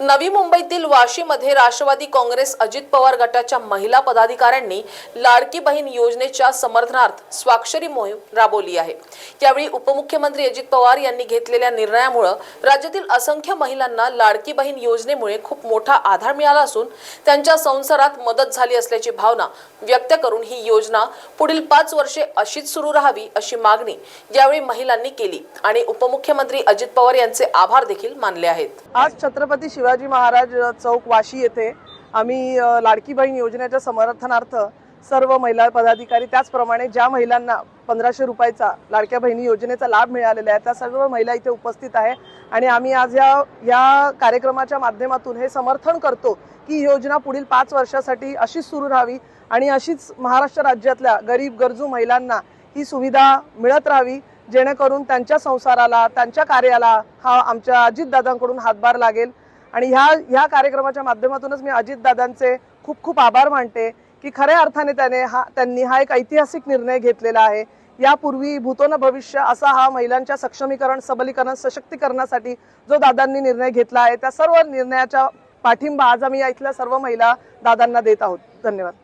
नवी मुंबईतील वाशीमध्ये राष्ट्रवादी काँग्रेस अजित पवार गटाच्या महिला पदाधिकाऱ्यांनी लाडकी बहीण योजनेच्या समर्थनार्थ स्वाक्षरी मोहीम राबवली आहे. यावेळी उपमुख्यमंत्री अजित पवार यांनी घेतलेल्या निर्णयामुळं राज्यातील असंख्य महिलांना लाडकी बहीण योजनेमुळे खूप मोठा आधार मिळाला असून त्यांच्या संसारात मदत झाली असल्याची भावना व्यक्त करून ही योजना पुढील पाच वर्षे अशीच सुरू राहावी अशी मागणी यावेळी महिलांनी केली आणि उपमुख्यमंत्री अजित पवार यांचे आभार देखील मानले आहेत. आज छत्रपती शिवाजी महाराज चौक वाशी येथे आम्ही लाडकी बहीण योजनेच्या समर्थनार्थ सर्व महिला पदाधिकारी त्याचप्रमाणे ज्या महिलांना पंधराशे रुपयाचा लाडक्या बहिणी योजनेचा लाभ मिळालेला आहे त्या सर्व महिला इथे उपस्थित आहे. आणि आम्ही आज या या कार्यक्रमाच्या माध्यमातून हे समर्थन करतो की ही योजना पुढील पाच वर्षासाठी अशीच सुरू राहावी आणि अशीच महाराष्ट्र राज्यातल्या गरीब गरजू महिलांना ही सुविधा मिळत राहावी जेणेकरून त्यांच्या संसाराला त्यांच्या कार्याला हा आमच्या अजितदादांकडून हातभार लागेल. आणि ह्या ह्या कार्यक्रमाच्या माध्यमातूनच मी अजितदादांचे खूप खूप आभार मानते की खऱ्या अर्थाने त्याने हा त्यांनी हा एक ऐतिहासिक निर्णय घेतलेला आहे. यापूर्वी भूतोन भविष्य असा हा महिलांच्या सक्षमीकरण सबलीकरण सशक्तीकरणासाठी जो दादांनी निर्णय घेतला आहे त्या सर्व निर्णयाच्या पाठिंबा आज आम्ही या इथल्या सर्व महिला दादांना देत आहोत. धन्यवाद.